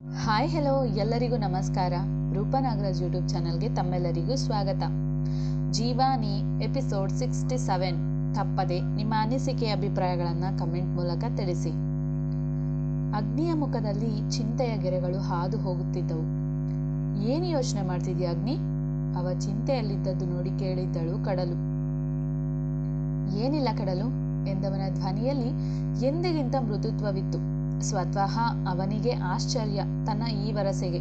Hi hello ಎಲ್ಲರಿಗೂ ನಮಸ್ಕಾರ. Roopa Nagaraj YouTube ಚಾನಲ್ಗೆ ತಮ್ಮೆಲ್ಲರಿಗೂ ಸ್ವಾಗತ. ಜೀವಾನಿ ಎಪಿಸೋಡ್ ಸಿಕ್ಸ್ಟಿ ಸೆವೆನ್ ತಪ್ಪದೆ ನಿಮ್ಮ ಅನಿಸಿಕೆ ಅಭಿಪ್ರಾಯಗಳನ್ನು ಕಮೆಂಟ್ ಮೂಲಕ ತಿಳಿಸಿ. ಅಗ್ನಿಯ ಮುಖದಲ್ಲಿ ಚಿಂತೆಯ ಗೆರೆಗಳು ಹಾದು ಹೋಗುತ್ತಿದ್ದವು. ಏನು ಯೋಚನೆ ಮಾಡ್ತಿದ್ಯಾ ಅಗ್ನಿ? ಅವ ಚಿಂತೆಯಲ್ಲಿದ್ದದ್ದು ನೋಡಿ ಕೇಳಿದ್ದಳು ಕಡಲು. ಏನಿಲ್ಲ ಕಡಲು, ಎಂದವನ ಧ್ವನಿಯಲ್ಲಿ ಎಂದಿಗಿಂತ ಮೃದುತ್ವವಿತ್ತು. ಸ್ವತಃ ಅವನಿಗೆ ಆಶ್ಚರ್ಯ ತನ್ನ ಈ ವರಸೆಗೆ.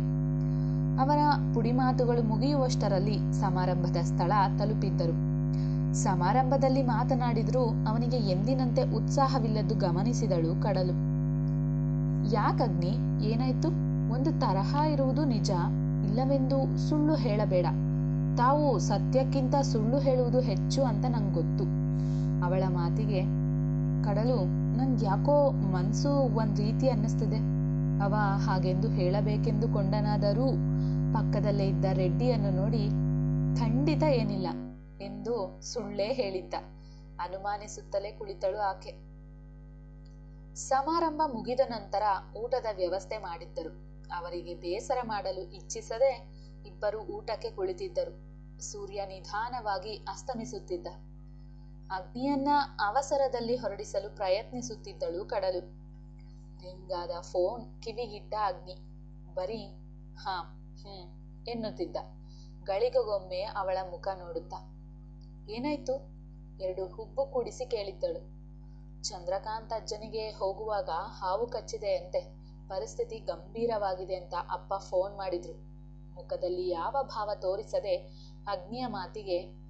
ಅವರ ಪುಡಿಮಾತುಗಳು ಮುಗಿಯುವಷ್ಟರಲ್ಲಿ ಸಮಾರಂಭದ ಸ್ಥಳ ತಲುಪಿದ್ದರು. ಸಮಾರಂಭದಲ್ಲಿ ಮಾತನಾಡಿದ್ರೂ ಅವನಿಗೆ ಎಂದಿನಂತೆ ಉತ್ಸಾಹವಿಲ್ಲದ್ದು ಗಮನಿಸಿದಳು ಕಡಲು. ಯಾಕಗ್ನಿ, ಏನಾಯ್ತು? ಒಂದು ತರಹ ಇರುವುದು ನಿಜ? ಇಲ್ಲವೆಂದು ಸುಳ್ಳು ಹೇಳಬೇಡ. ತಾವು ಸತ್ಯಕ್ಕಿಂತ ಸುಳ್ಳು ಹೇಳುವುದು ಹೆಚ್ಚು ಅಂತ ನಂಗೊತ್ತು. ಗೊತ್ತು ಅವಳ ಮಾತಿಗೆ ಕಡಲು ನಂದು ಯಾಕೋ ಮನಸ್ಸು ಒಂದು ರೀತಿ ಅನ್ನಿಸ್ತಿದೆ. ಅವ ಹಾಗೆಂದು ಹೇಳಬೇಕೆಂದು ಕೊಂಡನಾದರೂ ಪಕ್ಕದಲ್ಲೇ ಇದ್ದ ರೆಡ್ಡಿಯನ್ನು ನೋಡಿ, ಖಂಡಿತ ಏನಿಲ್ಲ ಎಂದು ಸುಳ್ಳೇ ಹೇಳಿದ್ದ. ಅನುಮಾನಿಸುತ್ತಲೇ ಕುಳಿತಳು ಆಕೆ. ಸಮಾರಂಭ ಮುಗಿದ ನಂತರ ಊಟದ ವ್ಯವಸ್ಥೆ ಮಾಡಿದ್ದರು. ಅವರಿಗೆ ಬೇಸರ ಮಾಡಲು ಇಚ್ಛಿಸದೆ ಇಬ್ಬರು ಊಟಕ್ಕೆ ಕುಳಿತಿದ್ದರು. ಸೂರ್ಯ ನಿಧಾನವಾಗಿ ಅಸ್ತಮಿಸುತ್ತಿದ್ದ. ಅಗ್ನಿಯನ್ನ ಅವಸರದಲ್ಲಿ ಹೊರಡಿಸಲು ಪ್ರಯತ್ನಿಸುತ್ತಿದ್ದಳು ಕಡಲು. ರಿಂಗಾದ ಫೋನ್ ಕಿವಿಗಿಟ್ಟ ಅಗ್ನಿ. ಬರೀ, ಹಾ, ಹ್ಮ್, ಎನ್ನುತ್ತಿದ್ದ. ಗಳಿಗೊಮ್ಮೆ ಅವಳ ಮುಖ ನೋಡುತ್ತಾ. ಏನಾಯ್ತು? ಎರಡು ಹುಬ್ಬು ಕೂಡಿಸಿ ಕೇಳಿದ್ದಳು. ಚಂದ್ರಕಾಂತ್ ಅಜ್ಜನಿಗೆ ಹೋಗುವಾಗ ಹಾವು ಕಚ್ಚಿದೆಯಂತೆ ಪರಿಸ್ಥಿತಿ ಗಂಭೀರವಾಗಿದೆ ಅಂತ ಅಪ್ಪ ಫೋನ್ ಮಾಡಿದ್ರು. ಮುಖದಲ್ಲಿ ಯಾವ ಭಾವ ತೋರಿಸದೆ ಅಗ್ನಿಯ ಮಾತಿಗೆ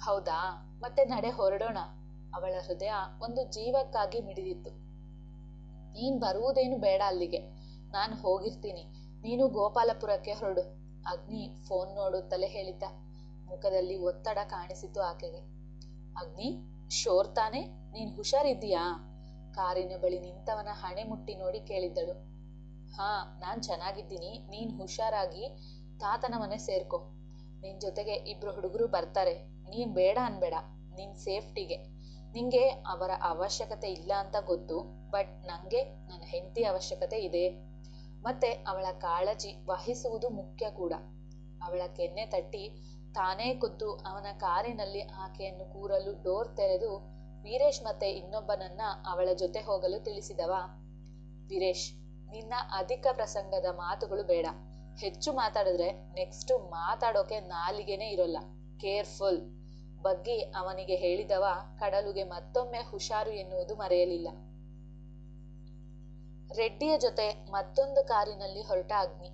ಹೌದಾ? ಮತ್ತೆ ನಡೆ ಹೊರಡೋಣ. ಅವಳ ಹೃದಯ ಒಂದು ಜೀವಕ್ಕಾಗಿ ಮಿಡಿದಿತ್ತು. ನೀನ್ ಬರುವುದೇನು ಬೇಡ ಅಲ್ಲಿಗೆ. ನಾನು ಹೋಗಿರ್ತೀನಿ. ನೀನು ಗೋಪಾಲಪುರಕ್ಕೆ ಹೊರಡು. ಅಗ್ನಿ ಫೋನ್ ನೋಡುತ್ತಲೇ ಹೇಳಿದ್ದ ಮುಖದಲ್ಲಿ ಒತ್ತಡ ಕಾಣಿಸಿತು ಆಕೆಗೆ. ಅಗ್ನಿ, ಶೋರ್ ತಾನೆ? ನೀನ್ ಹುಷಾರಿದ್ದೀಯಾ? ಕಾರಿನ ಬಳಿ ನಿಂತವನ ಹಣೆ ಮುಟ್ಟಿ ನೋಡಿ ಕೇಳಿದ್ದಳು. ಹಾ, ನಾನ್ ಚೆನ್ನಾಗಿದ್ದೀನಿ. ನೀನ್ ಹುಷಾರಾಗಿ ತಾತನ ಮನೆ ಸೇರ್ಕೊ. ನಿನ್ ಜೊತೆಗೆ ಇಬ್ರು ಹುಡುಗರು ಬರ್ತಾರೆ. ನೀನ್ ಬೇಡ ಅನ್ಬೇಡ, ನಿನ್ ಸೇಫ್ಟಿಗೆ. ನಿಂಗೆ ಅವರ ಅವಶ್ಯಕತೆ ಇಲ್ಲ ಅಂತ ಗೊತ್ತು, ಬಟ್ ನಂಗೆ ನನ್ನ ಹೆಂಡತಿ ಅವಶ್ಯಕತೆ ಇದೆ. ಮತ್ತೆ ಅವಳ ಕಾಳಜಿ ವಹಿಸುವುದು ಮುಖ್ಯ ಕೂಡ. ಅವಳ ಕೆನ್ನೆ ತಟ್ಟಿ ತಾನೇ ಕುದ್ದು ಅವನ ಕಾರಿನಲ್ಲಿ ಆಕೆಯನ್ನು ಕೂರಲು ಡೋರ್ ತೆರೆದು ವೀರೇಶ್ ಮತ್ತೆ ಇನ್ನೊಬ್ಬನನ್ನ ಅವಳ ಜೊತೆ ಹೋಗಲು ತಿಳಿಸಿದವ. ವೀರೇಶ್, ನಿನ್ನ ಅಧಿಕ ಪ್ರಸಂಗದ ಮಾತುಗಳು ಬೇಡ. ಹೆಚ್ಚು ಮಾತಾಡಿದ್ರೆ ನೆಕ್ಸ್ಟ್ ಮಾತಾಡೋಕೆ ನಾಲಿಗೆನೇ ಇರೋಲ್ಲ. ಕೇರ್ಫುಲ್ ಬಗ್ಗೆ ಅವನಿಗೆ ಹೇಳಿದವ ಕಡಲುಗೆ ಮತ್ತೊಮ್ಮೆ ಹುಷಾರು ಎನ್ನುವುದು ಮರೆಯಲಿಲ್ಲ. ರೆಡ್ಡಿಯ ಜೊತೆ ಮತ್ತೊಂದು ಕಾರಿನಲ್ಲಿ ಹೊರಟ ಅಗ್ನಿ.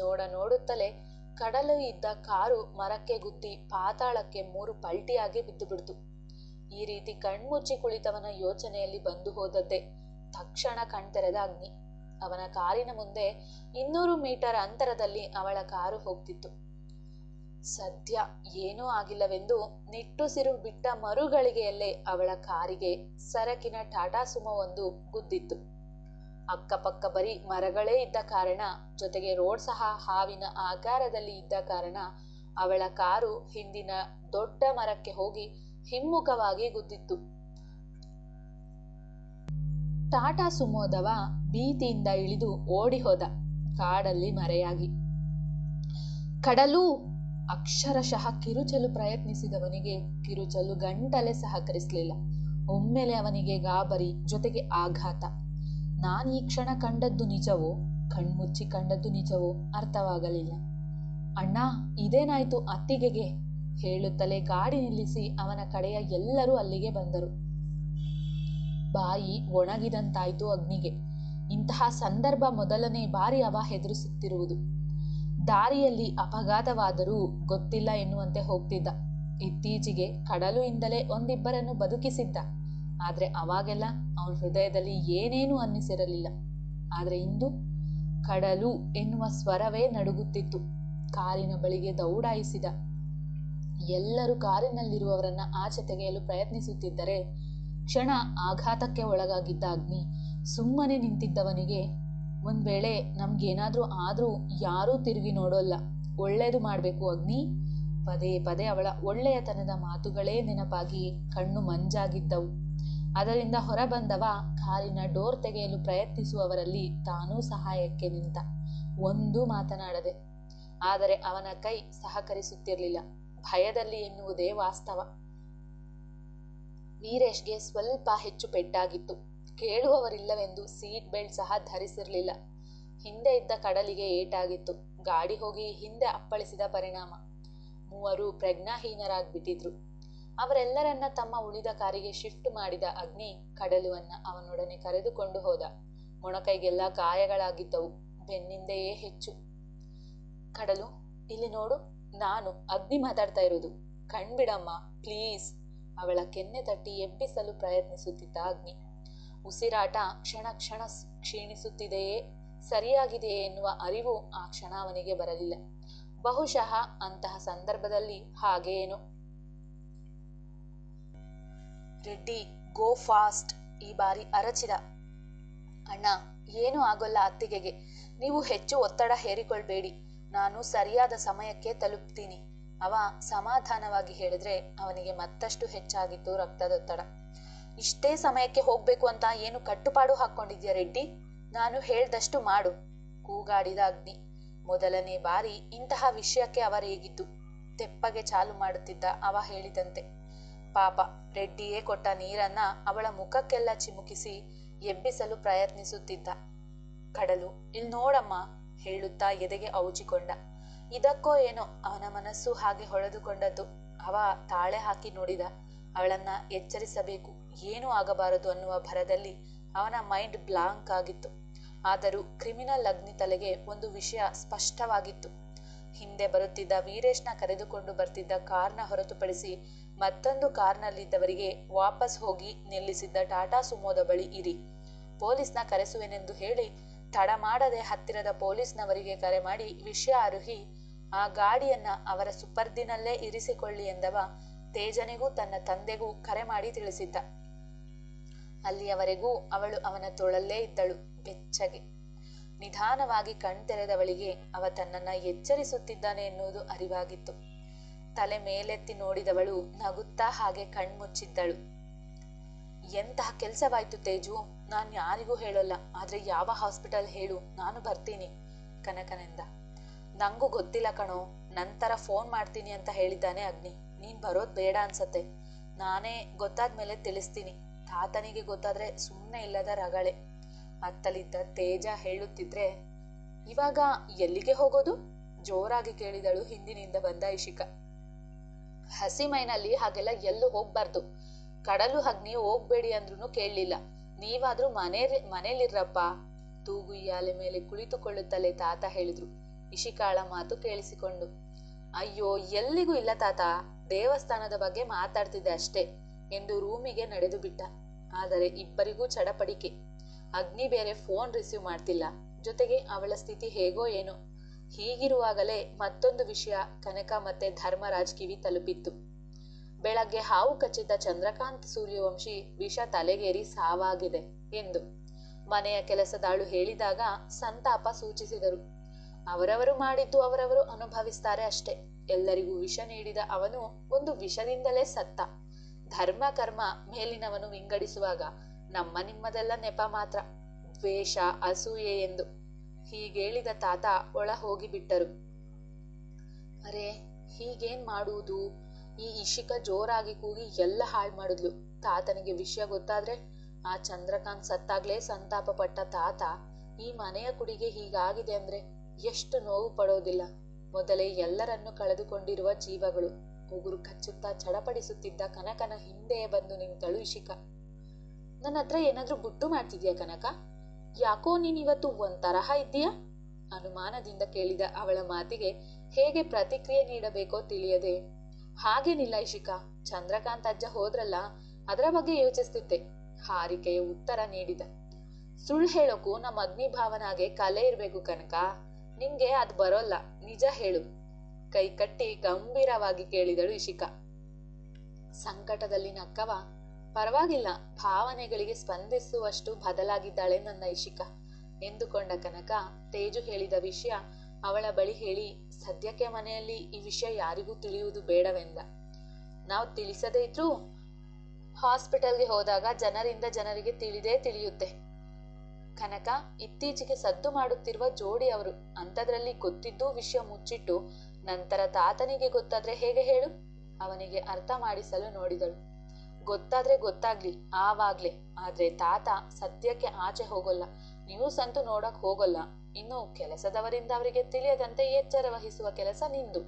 ನೋಡ ನೋಡುತ್ತಲೇ ಕಡಲು ಇದ್ದ ಕಾರು ಮರಕ್ಕೆ ಗುದ್ದಿ ಪಾತಾಳಕ್ಕೆ ಮೂರು ಪಲ್ಟಿಯಾಗಿ ಬಿದ್ದು ಬಿಡ್ತು ಈ ರೀತಿ ಕಣ್ಮುಚ್ಚಿ ಕುಳಿತವನ ಯೋಚನೆಯಲ್ಲಿ ಬಂದು ಹೋದದ್ದೇ ತಕ್ಷಣ ಕಣ್ತೆರೆದ ಅಗ್ನಿ. ಅವನ ಕಾರಿನ ಮುಂದೆ ಇನ್ನೂರು ಮೀಟರ್ ಅಂತರದಲ್ಲಿ ಅವಳ ಕಾರು ಹೋಗ್ತಿತ್ತು. ಸದ್ಯ ಏನೂ ಆಗಿಲ್ಲವೆಂದು ನಿಟ್ಟುಸಿರು ಬಿಟ್ಟ ಮರುಗಳಿಗೆಯಲ್ಲೇ ಅವಳ ಕಾರಿಗೆ ಸರಕಿನ ಟಾಟಾ ಸುಮವೊಂದು ಗುದ್ದಿತ್ತು. ಅಕ್ಕಪಕ್ಕ ಬರೀ ಮರಗಳೇ ಇದ್ದ ಕಾರಣ, ಜೊತೆಗೆ ರೋಡ್ ಸಹ ಹಾವಿನ ಆಕಾರದಲ್ಲಿ ಇದ್ದ ಕಾರಣ ಅವಳ ಕಾರು ಹಿಂದಿನ ದೊಡ್ಡ ಮರಕ್ಕೆ ಹೋಗಿ ಹಿಮ್ಮುಖವಾಗಿ ಗುದ್ದಿತ್ತು. ಟಾಟಾ ಸುಮೋದವ ಭೀತಿಯಿಂದ ಇಳಿದು ಓಡಿ ಹೋದ ಕಾಡಲ್ಲಿ ಮರೆಯಾಗಿ. ಕಡಲು ಅಕ್ಷರಶಃ ಕಿರುಚಲು ಪ್ರಯತ್ನಿಸಿದವನಿಗೆ ಕಿರುಚಲು ಗಂಟಲೆ ಸಹಕರಿಸಲಿಲ್ಲ. ಒಮ್ಮೆಲೆ ಅವನಿಗೆ ಗಾಬರಿ ಜೊತೆಗೆ ಆಘಾತ. ನಾನು ಈ ಕ್ಷಣ ಕಂಡದ್ದು ನಿಜವೋ? ಕಣ್ಮುಚ್ಚಿ ಕಂಡದ್ದು ನಿಜವೋ? ಅರ್ಥವಾಗಲಿಲ್ಲ. ಅಣ್ಣ, ಇದೇನಾಯ್ತು ಅತ್ತಿಗೆಗೆ? ಹೇಳುತ್ತಲೇ ಗಾಡಿ ನಿಲ್ಲಿಸಿ ಅವನ ಕಡೆಯ ಎಲ್ಲರೂ ಅಲ್ಲಿಗೆ ಬಂದರು. ಬಾಯಿ ಒಣಗಿದಂತಾಯ್ತು ಅಗ್ನಿಗೆ. ಇಂತಹ ಸಂದರ್ಭ ಮೊದಲನೇ ಬಾರಿ ಅವ ಹೆದರಿಸುತ್ತಿರುವುದು. ದಾರಿಯಲ್ಲಿ ಅಪಘಾತವಾದರೂ ಗೊತ್ತಿಲ್ಲ ಎನ್ನುವಂತೆ ಹೋಗ್ತಿದ್ದ. ಇತ್ತೀಚೆಗೆ ಕಡಲು ಒಂದಿಬ್ಬರನ್ನು ಬದುಕಿಸಿದ್ದ. ಆದರೆ ಅವಾಗೆಲ್ಲ ಅವನ ಹೃದಯದಲ್ಲಿ ಏನೇನೂ ಅನ್ನಿಸಿರಲಿಲ್ಲ. ಆದರೆ ಇಂದು ಕಡಲು ಎನ್ನುವ ಸ್ವರವೇ ನಡುಗುತ್ತಿತ್ತು. ಕಾರಿನ ಬಳಿಗೆ ದೌಡಾಯಿಸಿದ. ಎಲ್ಲರೂ ಕಾರಿನಲ್ಲಿರುವವರನ್ನ ಆಚೆ ತೆಗೆಯಲು ಪ್ರಯತ್ನಿಸುತ್ತಿದ್ದರೆ ಕ್ಷಣ ಆಘಾತಕ್ಕೆ ಒಳಗಾಗಿದ್ದ ಅಗ್ನಿ ಸುಮ್ಮನೆ ನಿಂತಿದ್ದವನಿಗೆ ಒಂದ್ ವೇಳೆ ನಮಗೇನಾದರೂ ಆದರೂ ಯಾರೂ ತಿರುಗಿ ನೋಡೋಲ್ಲ. ಒಳ್ಳೆಯದು ಮಾಡಬೇಕು ಅಗ್ನಿ. ಪದೇ ಪದೇ ಅವಳ ಒಳ್ಳೆಯತನದ ಮಾತುಗಳೇ ನೆನಪಾಗಿ ಕಣ್ಣು ಮಂಜಾಗಿದ್ದವು. ಅದರಿಂದ ಹೊರಬಂದವ ಕಾರಿನ ಡೋರ್ ತೆಗೆಯಲು ಪ್ರಯತ್ನಿಸುವವರಲ್ಲಿ ತಾನೂ ಸಹಾಯಕ್ಕೆ ನಿಂತ ಒಂದೂ ಮಾತನಾಡದೆ. ಆದರೆ ಅವನ ಕೈ ಸಹಕರಿಸುತ್ತಿರಲಿಲ್ಲ. ಭಯದಲ್ಲಿ ಎನ್ನುವುದೇ ವಾಸ್ತವ. ವೀರೇಶ್ಗೆ ಸ್ವಲ್ಪ ಹೆಚ್ಚು ಪೆಟ್ಟಾಗಿತ್ತು. ಕೇಳುವವರಿಲ್ಲವೆಂದು ಸೀಟ್ ಬೆಲ್ಟ್ ಸಹ ಧರಿಸಿರಲಿಲ್ಲ. ಹಿಂದೆ ಇದ್ದ ಕಡಲಿಗೆ ಏಟಾಗಿತ್ತು. ಗಾಡಿ ಹೋಗಿ ಹಿಂದೆ ಅಪ್ಪಳಿಸಿದ ಪರಿಣಾಮ. ಮೂವರು ಪ್ರಜ್ಞಾಹೀನರಾಗ್ಬಿಟ್ಟಿದ್ರು. ಅವರೆಲ್ಲರನ್ನ ತಮ್ಮ ಉಳಿದ ಕಾರಿಗೆ ಶಿಫ್ಟ್ ಮಾಡಿದ ಅಗ್ನಿ ಕಡಲುವನ್ನ ಅವನೊಡನೆ ಕರೆದುಕೊಂಡು ಹೋದ. ಮೊಣಕೈಗೆಲ್ಲ ಗಾಯಗಳಾಗಿದ್ದವು ಬೆನ್ನಿಂದೆಯೇ ಹೆಚ್ಚು. ಕಡಲು, ಇಲ್ಲಿ ನೋಡು, ನಾನು ಅಗ್ನಿ ಮಾತಾಡ್ತಾ ಇರೋದು. ಕಣ್ಬಿಡಮ್ಮ, ಪ್ಲೀಸ್. ಅವಳ ಕೆನ್ನೆ ತಟ್ಟಿ ಎಬ್ಬಿಸಲು ಪ್ರಯತ್ನಿಸುತ್ತಿದ್ದ ಅಗ್ನಿ. ಉಸಿರಾಟ ಕ್ಷಣ ಕ್ಷಣ ಕ್ಷೀಣಿಸುತ್ತಿದೆಯೇ? ಸರಿಯಾಗಿದೆಯೇ ಎನ್ನುವ ಅರಿವು ಆ ಕ್ಷಣ ಅವನಿಗೆ ಬರಲಿಲ್ಲ. ಬಹುಶಃ ಅಂತಹ ಸಂದರ್ಭದಲ್ಲಿ ಹಾಗೇನು? ರೆಡ್ಡಿ, ಗೋ ಫಾಸ್ಟ್, ಈ ಬಾರಿ ಅರಚಿದ. ಅಣ್ಣ, ಏನೂ ಆಗೋಲ್ಲ ಅತ್ತಿಗೆಗೆ. ನೀವು ಹೆಚ್ಚು ಒತ್ತಡ ಹೇರಿಕೊಳ್ಬೇಡಿ. ನಾನು ಸರಿಯಾದ ಸಮಯಕ್ಕೆ ತಲುಪ್ತೀನಿ. ಅವ ಸಮಾಧಾನವಾಗಿ ಹೇಳಿದ್ರೆ ಅವನಿಗೆ ಮತ್ತಷ್ಟು ಹೆಚ್ಚಾಗಿತ್ತು ರಕ್ತದೊತ್ತಡ. ಇಷ್ಟೇ ಸಮಯಕ್ಕೆ ಹೋಗ್ಬೇಕು ಅಂತ ಏನು ಕಟ್ಟುಪಾಡು ಹಾಕೊಂಡಿದ್ಯಾ ರೆಡ್ಡಿ? ನಾನು ಹೇಳ್ದಷ್ಟು ಮಾಡು. ಕೂಗಾಡಿದ ಅಗ್ನಿ. ಮೊದಲನೇ ಬಾರಿ ಇಂತಹ ವಿಷಯಕ್ಕೆ ಅವರೇಗಿದ್ದು ತೆಪ್ಪಗೆ ಚಾಲು ಮಾಡುತ್ತಿದ್ದ ಅವ ಹೇಳಿದಂತೆ. ಪಾಪ, ರೆಡ್ಡಿಯೇ ಕೊಟ್ಟ ನೀರನ್ನ ಅವಳ ಮುಖಕ್ಕೆಲ್ಲ ಚಿಮುಕಿಸಿ ಎಬ್ಬಿಸಲು ಪ್ರಯತ್ನಿಸುತ್ತಿದ್ದ. ಕಡಲು, ಇಲ್ ನೋಡಮ್ಮ, ಹೇಳುತ್ತಾ ಎದೆಗೆ ಔಚಿಕೊಂಡ ಇದಕ್ಕೋ ಏನೋ ಅವನ ಮನಸ್ಸು ಹಾಗೆ ಹೊಳೆದುಕೊಂಡದ್ದು. ಅವ ತಾಳೆ ಹಾಕಿ ನೋಡಿದ. ಅವಳನ್ನ ಎಚ್ಚರಿಸಬೇಕು. ಏನೂ ಆಗಬಾರದು ಅನ್ನುವ ಭರದಲ್ಲಿ ಅವನ ಮೈಂಡ್ ಬ್ಲಾಂಕ್ ಆಗಿತ್ತು. ಆದರೂ ಕ್ರಿಮಿನಲ್ ಅಗ್ನಿ ತಲೆಗೆ ಒಂದು ವಿಷಯ ಸ್ಪಷ್ಟವಾಗಿತ್ತು. ಹಿಂದೆ ಬರುತ್ತಿದ್ದ ವೀರೇಶ್ನ ಕರೆದುಕೊಂಡು ಬರ್ತಿದ್ದ ಕಾರ್ನ ಹೊರತುಪಡಿಸಿ ಮತ್ತೊಂದು ಕಾರ್ನಲ್ಲಿದ್ದವರಿಗೆ ವಾಪಸ್ ಹೋಗಿ ನಿಲ್ಲಿಸಿದ್ದ ಟಾಟಾ ಸುಮೋದ ಬಳಿ ಇರಿ. ಪೊಲೀಸ್ನ ಕರೆಸುವೆನೆಂದು ಹೇಳಿ ತಡ ಮಾಡದೆ ಹತ್ತಿರದ ಪೊಲೀಸ್ನವರಿಗೆ ಕರೆ ಮಾಡಿ ವಿಷಯ ಅರುಹಿ, ಆ ಗಾಡಿಯನ್ನ ಅವರ ಸುಪರ್ದಿನಲ್ಲೇ ಇರಿಸಿಕೊಳ್ಳಿ ಎಂದವ ತೇಜನಿಗೂ ತನ್ನ ತಂದೆಗೂ ಕರೆ ಮಾಡಿ ತಿಳಿಸಿದ್ದ. ಅಲ್ಲಿಯವರೆಗೂ ಅವಳು ಅವನ ತೊಳಲ್ಲೇ ಇದ್ದಳು ಬೆಚ್ಚಗೆ ನಿಧಾನವಾಗಿ ಕಣ್ತೆರೆದವಳಿಗೆ ಅವ ತನ್ನನ್ನ ಎಚ್ಚರಿಸುತ್ತಿದ್ದಾನೆ ಎನ್ನುವುದು ಅರಿವಾಗಿತ್ತು. ತಲೆ ಮೇಲೆತ್ತಿ ನೋಡಿದವಳು ನಗುತ್ತಾ ಹಾಗೆ ಕಣ್ಮುಚ್ಚಿದ್ದಳು ಎಂತಹ ಕೆಲಸವಾಯ್ತು ತೇಜು? ನಾನು ಯಾರಿಗೂ ಹೇಳೋಲ್ಲ, ಆದ್ರೆ ಯಾವ ಹಾಸ್ಪಿಟಲ್ ಹೇಳು, ನಾನು ಬರ್ತೀನಿ, ಕನಕನಿಂದ. ನಂಗೂ ಗೊತ್ತಿಲ್ಲ ಕಣೋ, ನಂತರ ಫೋನ್ ಮಾಡ್ತೀನಿ ಅಂತ ಹೇಳಿದ್ದಾನೆ ಅಗ್ನಿ. ನೀನ್ ಬರೋದ್ ಬೇಡ ಅನ್ಸತ್ತೆ. ನಾನೇ ಗೊತ್ತಾದ್ಮೇಲೆ ತಿಳಿಸ್ತೀನಿ. ತಾತನಿಗೆ ಗೊತ್ತಾದ್ರೆ ಸುಮ್ಮನೆ ಇಲ್ಲದ ರಗಳೆ. ಅತ್ತಲಿದ್ದ ತೇಜ ಹೇಳುತ್ತಿದ್ರೆ, ಇವಾಗ ಎಲ್ಲಿಗೆ ಹೋಗೋದು? ಜೋರಾಗಿ ಕೇಳಿದಳು ಹಿಂದಿನಿಂದ ಬಂದ ಇಶಿಕ. ಹಸಿಮೈನಲ್ಲಿ ಹಾಗೆಲ್ಲ ಎಲ್ಲೂ ಹೋಗ್ಬಾರ್ದು. ಕಡಲು ಅಗ್ನಿ ಹೋಗ್ಬೇಡಿ ಅಂದ್ರೂ ಕೇಳಲಿಲ್ಲ. ನೀವಾದ್ರೂ ಮನೆ ಮನೇಲಿರ್ರಪ್ಪ ತೂಗು ಇಯಾಲೆ ಮೇಲೆ ಕುಳಿತುಕೊಳ್ಳುತ್ತಲೇ ತಾತ ಹೇಳಿದ್ರು. ಇಶಿಕಾಳ ಮಾತು ಕೇಳಿಸಿಕೊಂಡು, ಅಯ್ಯೋ, ಎಲ್ಲಿಗೂ ಇಲ್ಲ ತಾತ. ದೇವಸ್ಥಾನದ ಬಗ್ಗೆ ಮಾತಾಡ್ತಿದ್ದೆ ಅಷ್ಟೇ ಎಂದು ರೂಮಿಗೆ ನಡೆದು ಬಿಟ್ಟ. ಆದರೆ ಇಬ್ಬರಿಗೂ ಚಡಪಡಿಕೆ. ಅಗ್ನಿ ಬೇರೆ ಫೋನ್ ರಿಸೀವ್ ಮಾಡ್ತಿಲ್ಲ. ಜೊತೆಗೆ ಅವಳ ಸ್ಥಿತಿ ಹೇಗೋ ಏನೋ. ಹೀಗಿರುವಾಗಲೇ ಮತ್ತೊಂದು ವಿಷಯ ಕನಕ ಮತ್ತೆ ಧರ್ಮರಾಜ್ ಕಿವಿ ತಲುಪಿತ್ತು. ಬೆಳಗ್ಗೆ ಹಾವು ಕಚ್ಚಿದ್ದ ಚಂದ್ರಕಾಂತ್ ಸೂರ್ಯವಂಶಿ ವಿಷ ತಲೆಗೇರಿ ಸಾವಾಗಿದೆ ಎಂದು. ಮನೆಯ ಕೆಲಸದಾಳು ಹೇಳಿದಾಗ ಸಂತಾಪ ಸೂಚಿಸಿದರು. ಅವರವರು ಮಾಡಿದ್ದು ಅವರವರು ಅನುಭವಿಸ್ತಾರೆ ಅಷ್ಟೇ. ಎಲ್ಲರಿಗೂ ವಿಷ ನೀಡಿದ ಅವನು ಒಂದು ವಿಷದಿಂದಲೇ ಸತ್ತ. ಧರ್ಮ, ಕರ್ಮ ಮೇಲಿನವನು ವಿಂಗಡಿಸುವಾಗ ನಮ್ಮ ನಿಮ್ಮದೆಲ್ಲ ನೆಪ ಮಾತ್ರ, ದ್ವೇಷ, ಅಸೂಯೆ ಎಂದು. ಹೀಗೇಳಿದ ತಾತ ಒಳ ಹೋಗಿಬಿಟ್ಟರು ಅರೆ, ಹೀಗೇನ್ ಮಾಡುವುದು? ಈ ಇಶಿಕ ಜೋರಾಗಿ ಕೂಗಿ ಎಲ್ಲ ಹಾಳು ಮಾಡಿದ್ಲು. ತಾತನಿಗೆ ವಿಷಯ ಗೊತ್ತಾದ್ರೆ ಆ ಚಂದ್ರಕಾಂತ್ ಸತ್ತಾಗ್ಲೇ ಸಂತಾಪ ಪಟ್ಟ ತಾತ, ಈ ಮನೆಯ ಕುಡಿಗೆ ಹೀಗಾಗಿದೆ ಅಂದ್ರೆ ಎಷ್ಟು ನೋವು ಪಡೋದಿಲ್ಲ. ಮೊದಲೇ ಎಲ್ಲರನ್ನು ಕಳೆದುಕೊಂಡಿರುವ ಜೀವಗಳು. ಉಗುರು ಕಚ್ಚುತ್ತಾ ಚಡಪಡಿಸುತ್ತಿದ್ದ ಕನಕನ ಹಿಂದೆಯೇ ಬಂದು ನಿಂತಳು ಇಶಿಕ. ನನ್ನ ಹತ್ರ ಏನಾದ್ರೂ ಗುಟ್ಟು ಮಾಡ್ತಿದ್ಯಾ ಕನಕ? ಯಾಕೋ ನೀನಿವತ್ತು ಇವತ್ತು ಒಂದ್ ತರಹ ಇದ್ದೀಯಾ? ಅನುಮಾನದಿಂದ ಕೇಳಿದ ಅವಳ ಮಾತಿಗೆ ಹೇಗೆ ಪ್ರತಿಕ್ರಿಯೆ ನೀಡಬೇಕೋ ತಿಳಿಯದೆ. ಹಾಗೇನಿಲ್ಲ ಇಶಿಕಾ. ಚಂದ್ರಕಾಂತ್ ಅಜ್ಜ ಹೋದ್ರಲ್ಲ, ಅದರ ಬಗ್ಗೆ ಯೋಚಿಸ್ತಿದ್ದೆ. ಹಾರಿಕೆಯ ಉತ್ತರ ನೀಡಿದ. ಸುಳ್ಳು ಹೇಳೋಕು ನಮ್ಮ ಅಗ್ನಿ ಭಾವನಾಗೆ ಕಲೆ ಇರಬೇಕು ಕನಕ. ನಿಂಗೆ ಅದು ಬರೋಲ್ಲ. ನಿಜ ಹೇಳು. ಕೈ ಕಟ್ಟಿ ಗಂಭೀರವಾಗಿ ಕೇಳಿದಳು ಇಶಿಕಾ. ಸಂಕಟದಲ್ಲಿ ನಕ್ಕವ ಪರವಾಗಿಲ್ಲ, ಭಾವನೆಗಳಿಗೆ ಸ್ಪಂದಿಸುವಷ್ಟು ಬದಲಾಗಿದ್ದಾಳೆ ನನ್ನ ಇಶಿಕಾ, ಎಂದುಕೊಂಡ ಕನಕ ತೇಜು ಹೇಳಿದ ವಿಷಯ ಅವಳ ಬಳಿ ಹೇಳಿ, ಸದ್ಯಕ್ಕೆ ಮನೆಯಲ್ಲಿ ಈ ವಿಷಯ ಯಾರಿಗೂ ತಿಳಿಯುವುದು ಬೇಡವೆಂದ. ನಾವು ತಿಳಿಸದೇ ಇದ್ರೂ ಹಾಸ್ಪಿಟಲ್ಗೆ ಹೋದಾಗ ಜನರಿಂದ ಜನರಿಗೆ ತಿಳಿದೇ ತಿಳಿಯುತ್ತೆ. ಕನಕ, ಇತ್ತೀಚೆಗೆ ಸದ್ದು ಮಾಡುತ್ತಿರುವ ಜೋಡಿ ಅವರು, ಅಂಥದ್ರಲ್ಲಿ ಗೊತ್ತಿದ್ದೂ ವಿಷಯ ಮುಚ್ಚಿಟ್ಟು ನಂತರ ತಾತನಿಗೆ ಗೊತ್ತಾದ್ರೆ ಹೇಗೆ ಹೇಳು? ಅವನಿಗೆ ಅರ್ಥ ಮಾಡಿಸಲು ನೋಡಿದಳು. ಗೊತ್ತಾದ್ರೆ ಗೊತ್ತಾಗ್ಲಿ, ಆವಾಗ್ಲೆ. ಆದ್ರೆ ತಾತ ಸದ್ಯಕ್ಕೆ ಆಚೆ ಹೋಗೋಲ್ಲ. ನ್ಯೂಸ್ ಅಂತೂ ನೋಡಕ್ ಹೋಗೋಲ್ಲ. ಇನ್ನು ಕೆಲಸದವರಿಂದ ಅವರಿಗೆ ತಿಳಿಯದಂತೆ ಎಚ್ಚರ ವಹಿಸುವ ಕೆಲಸ ನಿಂದು.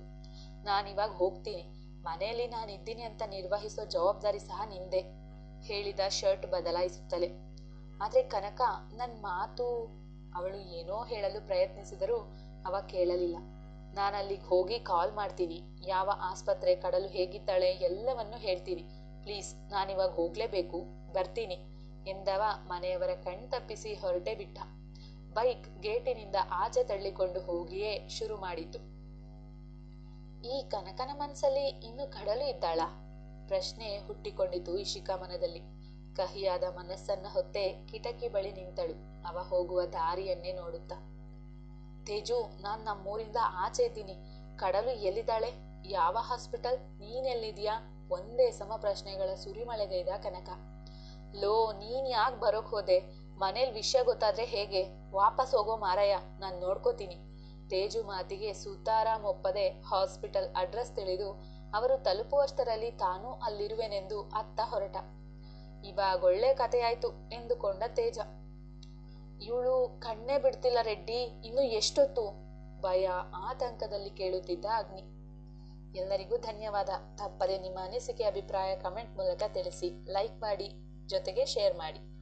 ನಾನಿವಾಗ ಹೋಗ್ತೀನಿ. ಮನೆಯಲ್ಲಿ ನಾನಿದ್ದೀನಿ ಅಂತ ನಿರ್ವಹಿಸೋ ಜವಾಬ್ದಾರಿ ಸಹ ನಿಂದೆ. ಹೇಳಿದ ಶರ್ಟ್ ಬದಲಾಯಿಸುತ್ತಲೇ. ಆದ್ರೆ ಕನಕ ನನ್ನ ಮಾತು ಅವಳು ಏನೋ ಹೇಳಲು ಪ್ರಯತ್ನಿಸಿದರೂ ಅವ ಕೇಳಲಿಲ್ಲ. ನಾನಲ್ಲಿಗೆ ಹೋಗಿ ಕಾಲ್ ಮಾಡ್ತೀನಿ. ಯಾವ ಆಸ್ಪತ್ರೆ ಕಡಲು ಹೇಗಿದ್ದಾಳೆ ಎಲ್ಲವನ್ನೂ ಹೇಳ್ತೀನಿ. ಪ್ಲೀಸ್ ನಾನಿವಾಗ ಹೋಗಲೇಬೇಕು. ಬರ್ತೀನಿ. ಎಂದವ ಮನೆಯವರ ಕಣ್ ತಪ್ಪಿಸಿ ಹೊರಟೇ ಬಿಟ್ಟ. ಬೈಕ್ ಗೇಟಿನಿಂದ ಆಚೆ ತಳ್ಳಿಕೊಂಡು ಹೋಗಿಯೇ ಶುರು ಮಾಡಿತು ಈ ಕನಕನ ಮನಸ್ಸಲ್ಲಿ ಇನ್ನು ಕಡಲು ಇದ್ದಾಳ? ಪ್ರಶ್ನೆ ಹುಟ್ಟಿಕೊಂಡಿತು ಇಶಿಕಾ ಮನದಲ್ಲಿ. ಕಹಿಯಾದ ಮನಸ್ಸನ್ನ ಹೊತ್ತೆ ಕಿಟಕಿ ಬಳಿ ನಿಂತಳು. ಅವ ಹೋಗುವ ದಾರಿಯನ್ನೇ ನೋಡುತ್ತಾ. ತೇಜು, ನಾನ್ ನಮ್ಮೂರಿಂದ ಆಚೆ ಇದ್ದೀನಿ. ಕಡಲು ಎಲ್ಲಿದ್ದಾಳೆ? ಯಾವ ಹಾಸ್ಪಿಟಲ್? ನೀನೆಲ್ಲಿದ್ಯಾ ಒಂದೇ ಸಮ ಪ್ರಶ್ನೆಗಳ ಸುರಿಮಳೆಗೈದ ಕನಕ. ಲೋ, ನೀನ್ ಯಾಕೆ ಬರೋಕ್ ಹೋದೆ? ಮನೇಲಿ ವಿಷಯ ಗೊತ್ತಾದ್ರೆ ಹೇಗೆ? ವಾಪಸ್ ಹೋಗೋ ಮಾರಾಯ ನಾನು ನೋಡ್ಕೋತೀನಿ. ತೇಜು ಮಾತಿಗೆ ಸುತಾರಾಮ್ ಒಪ್ಪದೆ ಹಾಸ್ಪಿಟಲ್ ಅಡ್ರೆಸ್ ತಿಳಿದು, ಅವರು ತಲುಪುವಷ್ಟರಲ್ಲಿ ತಾನೂ ಅಲ್ಲಿರುವೆನೆಂದು ಅತ್ತ ಹೊರಟ. ಇವಾಗ ಒಳ್ಳೆ ಕಥೆಯಾಯ್ತು ಎಂದುಕೊಂಡ ತೇಜ. ಇವಳು ಕಣ್ಣೇ ಬಿಡ್ತಿಲ್ಲ ರೆಡ್ಡಿ. ಇನ್ನು ಎಷ್ಟೊತ್ತು? ಭಯ ಆತಂಕದಲ್ಲಿ ಕೇಳುತ್ತಿದ್ದ ಅಗ್ನಿ. ಎಲ್ಲರಿಗೂ ಧನ್ಯವಾದ. ತಪ್ಪದೆ ನಿಮ್ಮ ಅನಿಸಿಕೆ, ಅಭಿಪ್ರಾಯ ಕಮೆಂಟ್ ಮೂಲಕ ತಿಳಿಸಿ. ಲೈಕ್ ಮಾಡಿ, ಜೊತೆಗೆ ಶೇರ್ ಮಾಡಿ.